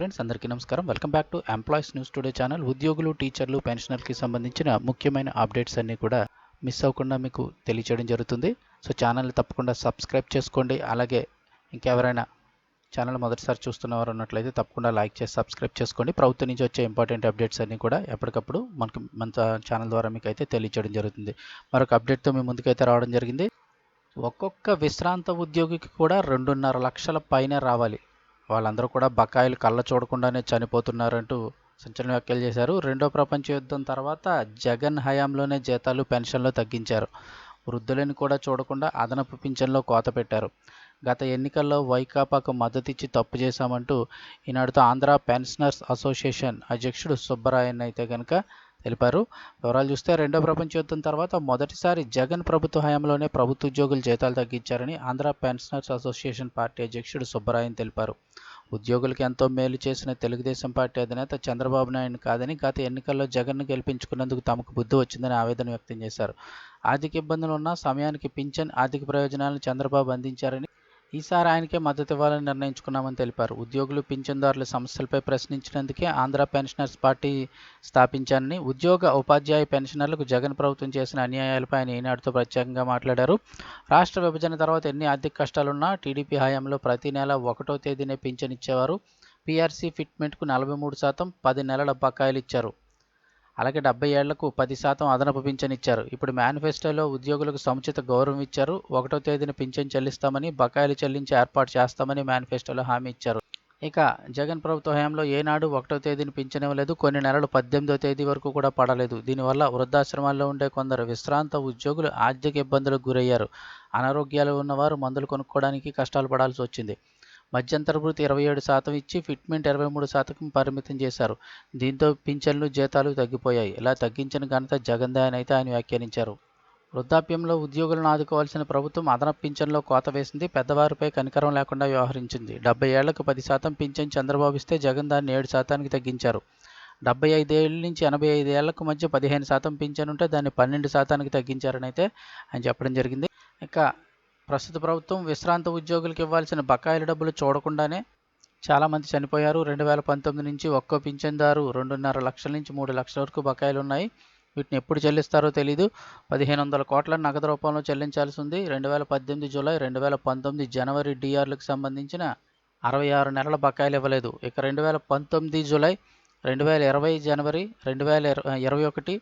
Friends అందరికీ నమస్కారం. Welcome back to employees news today channel ఉద్యోగులు టీచర్లు పెన్షనర్కి సంబంధించిన ముఖ్యమైన అప్డేట్స్ అన్నీ కూడా మిస్ అవ్వకుండా మీకు తెలియచేయడం జరుగుతుంది. సో ఛానల్ని తప్పకుండా సబ్స్క్రైబ్ చేసుకోండి. అలాగే ఇంకెవరైనా ఛానల్ మొదటిసారి చూస్తున్నవారు ఉన్నట్లయితే తప్పకుండా లైక్ చేసి సబ్స్క్రైబ్ చేసుకోండి. ప్రభుత్వం నుంచి వచ్చే ఇంపార్టెంట్ అప్డేట్స్ అన్నీ కూడా ఎప్పటికప్పుడు మనకు మన ఛానల్ ద్వారా మీకు అయితే తెలియచేయడం జరుగుతుంది. మరొక అప్డేట్తో మీ ముందుకైతే రావడం జరిగింది. ఒక్కొక్క విశ్రాంత ఉద్యోగికి కూడా రెండున్నర లక్షల పైన రావాలి. వాళ్ళందరూ కూడా బకాయిలు కళ్ళ చూడకుండానే చనిపోతున్నారంటూ సంచలన వ్యాఖ్యలు చేశారు. రెండో ప్రపంచ యుద్ధం తర్వాత జగన్ హయాంలోనే జీతాలు పెన్షన్లు తగ్గించారు. వృద్ధులను కూడా చూడకుండా అదనపు పింఛన్లో కోత పెట్టారు. గత ఎన్నికల్లో వైకాపాకు మద్దతిచ్చి తప్పు చేశామంటూ ఈనాడుతో ఆంధ్ర పెన్షనర్స్ అసోసియేషన్ అధ్యక్షుడు సుబ్బరాయన్ అయితే కనుక తెలిపారు. వివరాలు చూస్తే రెండో ప్రపంచ యుద్ధం తర్వాత మొదటిసారి జగన్ ప్రభుత్వ హయాంలోనే ప్రభుత్వ ఉద్యోగులు జీతాలు తగ్గించారని ఆంధ్ర పెన్షనర్స్ అసోసియేషన్ పార్టీ అధ్యక్షుడు సుబ్బరాయన్ తెలిపారు. ఉద్యోగులకు ఎంతో మేలు చేసిన తెలుగుదేశం పార్టీ అధినేత చంద్రబాబు నాయుడు కాదని గత ఎన్నికల్లో జగన్ను గెలిపించుకున్నందుకు తమకు బుద్ధి వచ్చిందని ఆవేదన వ్యక్తం చేశారు. ఆర్థిక ఇబ్బందులు ఉన్న సమయానికి పింఛన్ ఆర్థిక ప్రయోజనాలను చంద్రబాబు అందించారని ఈసారి ఆయనకే మద్దతు ఇవ్వాలని నిర్ణయించుకున్నామని తెలిపారు. ఉద్యోగులు పింఛన్దారుల సమస్యలపై ప్రశ్నించినందుకే ఆంధ్ర పెన్షనర్స్ పార్టీ స్థాపించానని ఉద్యోగ ఉపాధ్యాయ పెన్షనర్లకు జగన్ ప్రభుత్వం చేసిన అన్యాయాలపై ఆయన ఈనాడుతో ప్రత్యేకంగా మాట్లాడారు. రాష్ట్ర విభజన తర్వాత ఎన్ని ఆర్థిక కష్టాలున్నా టీడీపీ హయాంలో ప్రతి నెల ఒకటో తేదీనే పింఛన్ ఇచ్చేవారు. పీఆర్సీ ఫిట్మెంట్కు నలభై మూడు శాతం పది నెలల బకాయిలు ఇచ్చారు. అలాగే డెబ్బై ఏళ్ళకు పది శాతం అదనపు పింఛన్ ఇచ్చారు. ఇప్పుడు మేనిఫెస్టోలో ఉద్యోగులకు సముచిత గౌరవం ఇచ్చారు. ఒకటో తేదీన పింఛన్ చెల్లిస్తామని బకాయిలు చెల్లించి ఏర్పాటు చేస్తామని మేనిఫెస్టోలో హామీ ఇచ్చారు. ఇక జగన్ ప్రభుత్వ హయాంలో ఏనాడు ఒకటో తేదీని పింఛన్ ఇవ్వలేదు. కొన్ని నెలలు పద్దెనిమిదో తేదీ వరకు కూడా పడలేదు. దీనివల్ల వృద్ధాశ్రమాల్లో ఉండే కొందరు విశ్రాంత ఉద్యోగులు ఆర్థిక ఇబ్బందులకు గురయ్యారు. అనారోగ్యాలు ఉన్నవారు మందులు కొనుక్కోవడానికి కష్టాలు పడాల్సి వచ్చింది. మధ్యంతర భృతి ఇరవై ఏడు శాతం ఇచ్చి ఫిట్మెంట్ ఇరవై మూడు శాతం పరిమితం చేశారు. దీంతో పింఛన్లు జీతాలు తగ్గిపోయాయి. ఇలా తగ్గించిన ఘనత జగన్దే అని అయితే ఆయన వ్యాఖ్యానించారు. వృద్ధాప్యంలో ఉద్యోగులను ఆదుకోవాల్సిన ప్రభుత్వం అదనపు పింఛన్లో కోత వేసింది. పెద్దవారిపై కనికరం లేకుండా వ్యవహరించింది. డెబ్బై ఏళ్ళకు పది శాతం పింఛన్ చంద్రబాబు ఇస్తే జగన్ దాన్ని ఏడు శాతానికి తగ్గించారు. డెబ్బై ఐదేళ్ళ నుంచి ఎనభై ఐదేళ్ళకు మధ్య పదిహేను శాతం పింఛన్ ఉంటే దాన్ని పన్నెండు శాతానికి తగ్గించారని అయితే ఆయన చెప్పడం జరిగింది. ఇక ప్రస్తుత ప్రభుత్వం విశ్రాంత ఉద్యోగులకు ఇవ్వాల్సిన బకాయిల డబ్బులు చూడకుండానే చాలామంది చనిపోయారు. రెండు వేల పంతొమ్మిది నుంచి ఒక్కో పింఛన్దారు రెండున్నర లక్షల నుంచి మూడు లక్షల వరకు బకాయిలు ఉన్నాయి. వీటిని ఎప్పుడు చెల్లిస్తారో తెలీదు. పదిహేను వందల కోట్ల నగదు రూపంలో చెల్లించాల్సి ఉంది. రెండు వేల పద్దెనిమిది జూలై రెండు వేల పంతొమ్మిది జనవరి డిఆర్లకు సంబంధించిన అరవై ఆరు నెలల బకాయిలు ఇవ్వలేదు. ఇక రెండు వేల పంతొమ్మిది జూలై రెండు వేల ఇరవై జనవరి రెండు వేల ఇరవై ఒకటి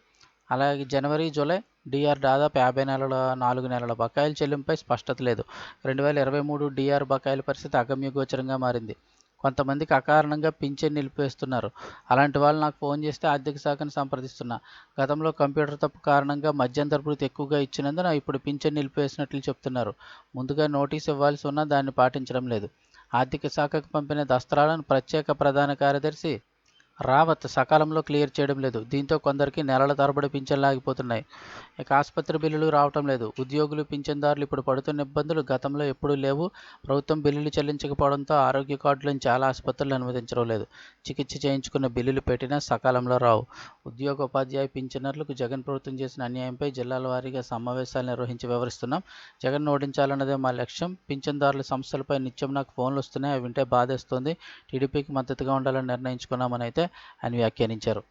అలాగే జనవరి జూలై డిఆర్ దాదాపు యాభై నెలల నాలుగు నెలల బకాయిల చెల్లింపై స్పష్టత లేదు. రెండు వేల ఇరవై మూడు డిఆర్ బకాయిల పరిస్థితి అగమ్యగోచరంగా మారింది. కొంతమందికి అకారణంగా పింఛన్ నిలిపేస్తున్నారు అలాంటి వాళ్ళు నాకు ఫోన్ చేస్తే ఆర్థిక శాఖను సంప్రదిస్తున్నా. గతంలో కంప్యూటర్ తప్పు కారణంగా మధ్యంతర భృతి ఎక్కువగా ఇచ్చినందున ఇప్పుడు పింఛన్ నిలిపేసినట్లు చెప్తున్నారు. ముందుగా నోటీస్ ఇవ్వాల్సి ఉన్నా దాన్ని పాటించడం లేదు. ఆర్థిక శాఖకు పంపిన దస్త్రాలను ప్రత్యేక ప్రధాన కార్యదర్శి రావత్ సకాలంలో క్లియర్ చేయడం లేదు. దీంతో కొందరికి నెలల తరబడి పింఛన్లు ఆగిపోతున్నాయి. ఇక ఆసుపత్రి బిల్లులు రావటం లేదు. ఉద్యోగులు పింఛన్దారులు ఇప్పుడు పడుతున్న ఇబ్బందులు గతంలో ఎప్పుడూ లేవు. ప్రభుత్వం బిల్లులు చెల్లించకపోవడంతో ఆరోగ్య కార్డులను చాలా ఆసుపత్రులు అనుమతించడం లేదు. చికిత్స చేయించుకున్న బిల్లులు పెట్టినా సకాలంలో రావు. ఉద్యోగ ఉపాధ్యాయ పింఛనర్లకు జగన్ ప్రభుత్వం చేసిన అన్యాయంపై జిల్లాల వారీగా సమావేశాలు నిర్వహించి వివరిస్తున్నాం. జగన్ ఓడించాలన్నదే మా లక్ష్యం. పింఛన్దారుల సంస్థలపై నిత్యం నాకు ఫోన్లు వస్తున్నాయి. అవి వింటే బాధేస్తుంది. టీడీపీకి మద్దతుగా ఉండాలని నిర్ణయించుకున్నామని అయితే అని వ్యాఖ్యానించారు.